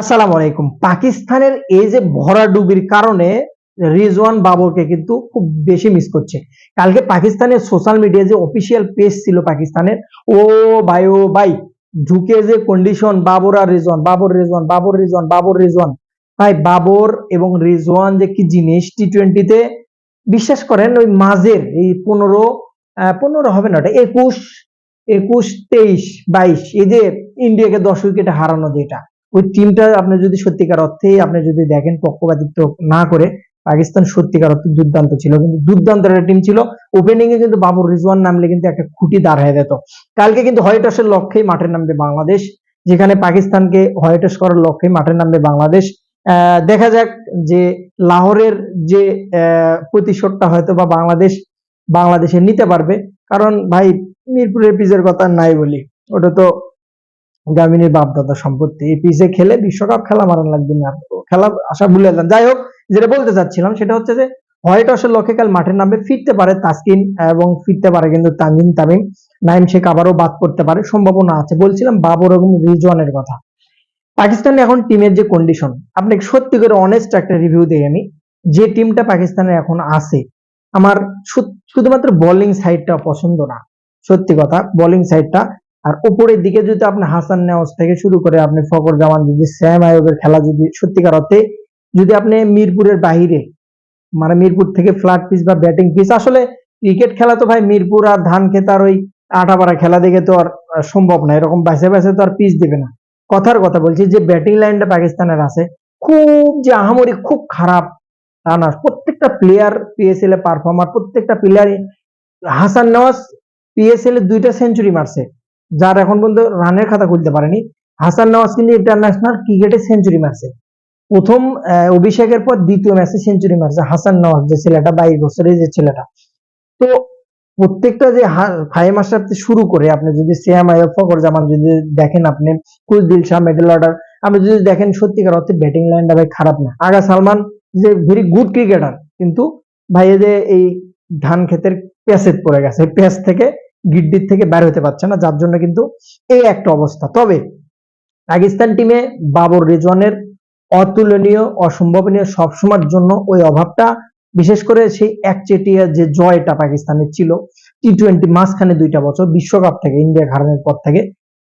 আসসালামু আলাইকুম। পাকিস্তানের এই যে ভরাডুবির কারণে রিজওয়ান বাবরকে কিন্তু খুব বেশি মিস করছে। কালকে পাকিস্তানের সোশ্যাল মিডিয়া যে অফিসিয়াল পেজ ছিল পাকিস্তানের, ও ভাই ও ভাই, ঢুকে যে কন্ডিশন বাবর আর রিজওয়ান, বাবর রিজওয়ান বাবর রিজওয়ান বাবর, রিজওয়ান। ভাই, বাবর এবং রিজওয়ান যে কি জিনিস টি টোয়েন্টিতে বিশ্বাস করেন ওই মাঝের এই পনেরো পনেরো হবে না ওটা, একুশ একুশ, তেইশ, বাইশ, এই যে ইন্ডিয়াকে দশ উইকেটে হারানো যেটা ওই টিমটা আপনি যদি সত্যিকার অর্থে আপনি যদি দেখেন পক্ষপাতিত্ব না করে, পাকিস্তান সত্যিকার অর্থে দুর্দান্ত ছিল। কিন্তু দুর্দান্ত একটা টিম ছিল। ওপেনিং এ কিন্তু বাবর রিজওয়ান নামলে কিন্তু একটা খুঁটি দাঁড় হয়ে যেত। কালকে কিন্তু হোয়াইট হাউসের লক্ষ্যেই মাঠে নামবে বাংলাদেশ, যেখানে পাকিস্তানকে হোয়াইট হাউস করার লক্ষ্যে মাঠে নামবে বাংলাদেশ। দেখা যাক যে লাহোরের যে প্রতিশোধটা হয়তো বা বাংলাদেশ, বাংলাদেশে নিতে পারবে। কারণ ভাই, মিরপুরের পিজের কথা নাই বলি। ওটা তো গামিনীর বাপদাদা সম্পত্তি। এই পিচে খেলে বিশ্বকাপ খেলা মারান লাগবে না। খেলা আশা ভুলে যান। যাই হোক, যেটা বলতে চাচ্ছিলাম সেটা হচ্ছে যে, হোয়াইট হাউসের লক্ষ্যে কাল মাঠের নামে ফিরতে পারে তাসকিন এবং ফিরতে পারে কিন্তু তামিম তামিম। নাইম শেখ আবারও বাদ করতে পারে, সম্ভাবনা আছে। বলছিলাম বাবর এবং রিজওয়ানের কথা। পাকিস্তানের এখন টিমের যে কন্ডিশন আপনি সত্যি করে অনেস্ট একটা রিভিউ দেই আমি। যে টিমটা পাকিস্তানের এখন আছে, আমার শুধুমাত্র বোলিং সাইডটা পছন্দ না। সত্যি কথা বোলিং সাইডটা আর উপরের দিকে যদি আপনি হাসান নেওয়াজ থেকে শুরু করে আপনি ফকর জামান, যদি শ্যাম আয়বের খেলা যদি সত্যিকার অর্থে যদি আপনি মিরপুরের বাহিরে মানে মিরপুর থেকে ফ্ল্যাট পিচ বা ব্যাটিং পিচ আসলে ক্রিকেট খেলা তো ভাই মিরপুর আর ধান খেতে আর ওই আটাপাড়া খেলা দেখে তো আর সম্ভব না। এরকম বাইসে বাইসে তো আর পিচ দিবে না। কথার কথা বলছি যে ব্যাটিং লাইনটা পাকিস্তানের আছে, খুব যে আহামরি খুব খারাপ তা না। প্রত্যেকটা প্লেয়ার পিএসএল এ পারফর্মার প্রত্যেকটা প্লেয়ার হাসান নওয়াজ পিএসএল এ দুইটা সেঞ্চুরি মারছে। যার এখন পর্যন্ত রানের খাতা খুলতে পারেনি। হাসান নওয়াজ কিন্তু ইন্টারন্যাশনাল ক্রিকেটে সেঞ্চুরি মারছে প্রথম অভিষেকের পর দ্বিতীয় ম্যাচে সেঞ্চুরি মারছে হাসান নওয়াজ, যে ছেলেটা বাইশ বছরের যে ছেলেটা। তো প্রত্যেকটা যে ফাইভ মাস্টার শুরু করে, আপনি যদি সিয়াম আয়ব ফকর জামান যদি দেখেন আপনি কুলদিল শাহ মিডল অর্ডার আপনি যদি দেখেন সত্যিকার অর্থে ব্যাটিং লাইনটা ভাই খারাপ না। আগা সালমান যে ভেরি গুড ক্রিকেটার কিন্তু ভাই যে এই ধান ক্ষেতের প্যাসেজ পড়ে গেছে। প্যাচ থেকে গিড্ডির থেকে বের হতে পারছে না, যার জন্য কিন্তু এই একটা অবস্থা। তবে পাকিস্তান টিমে বাবর রিজওয়ানের অতুলনীয়, অসম্ভবনীয় সবসময়ের জন্য ওই অভাবটা, বিশেষ করে সেই একচেটিয়া যে জয়টা পাকিস্তানের ছিল টি টোয়েন্টি মাঝখানে দুইটা বছর, বিশ্বকাপ থেকে, ইন্ডিয়া হারানোর পর থেকে,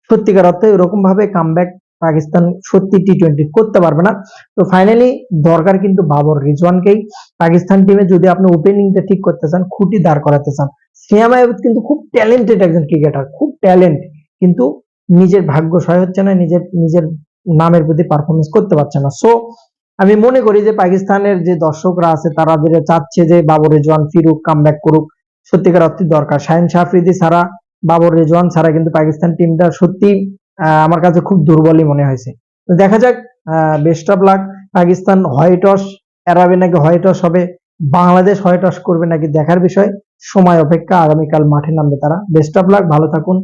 সত্যিকার অর্থে এরকম ভাবে কামব্যাক পাকিস্তান সত্যি টি টোয়েন্টি করতে পারবে না। তো ফাইনালি দরকার কিন্তু বাবর রিজওয়ানকেই। পাকিস্তান টিমে যদি আপনি ওপেনিংটা ঠিক করতে চান, খুঁটি দাঁড় করাতে চান শ্রেয়াম আয়াব কিন্তু খুব ট্যালেন্টেড একজন ক্রিকেটার খুব ট্যালেন্ট কিন্তু নিজের ভাগ্য সহায় হচ্ছে না, নিজের নিজের নামের প্রতি পারফরমেন্স করতে পারছে না। সো আমি মনে করি যে পাকিস্তানের যে দর্শকরা আছে, তারা যেটা চাচ্ছে যে বাবর রেজওয়ান ফিরুক কামব্যাক করুক, সত্যিকার অর্থে দরকার। শাহিন শাহফ্রিদি ছাড়া, বাবর রেজওয়ান ছাড়া কিন্তু পাকিস্তান টিমটা সত্যি আমার কাছে খুব দুর্বলই মনে হয়েছে। দেখা যাক best of luck Pakistan whitewash এড়াবে নাকি হোয়াইট টস হবে, বাংলাদেশ হোয়াইট টস করবে নাকি দেখার বিষয়। সময় অপেক্ষা, আগামীকাল মাঠে নামবে তারা। বেস্ট অফ লাক ভালো থাকুন।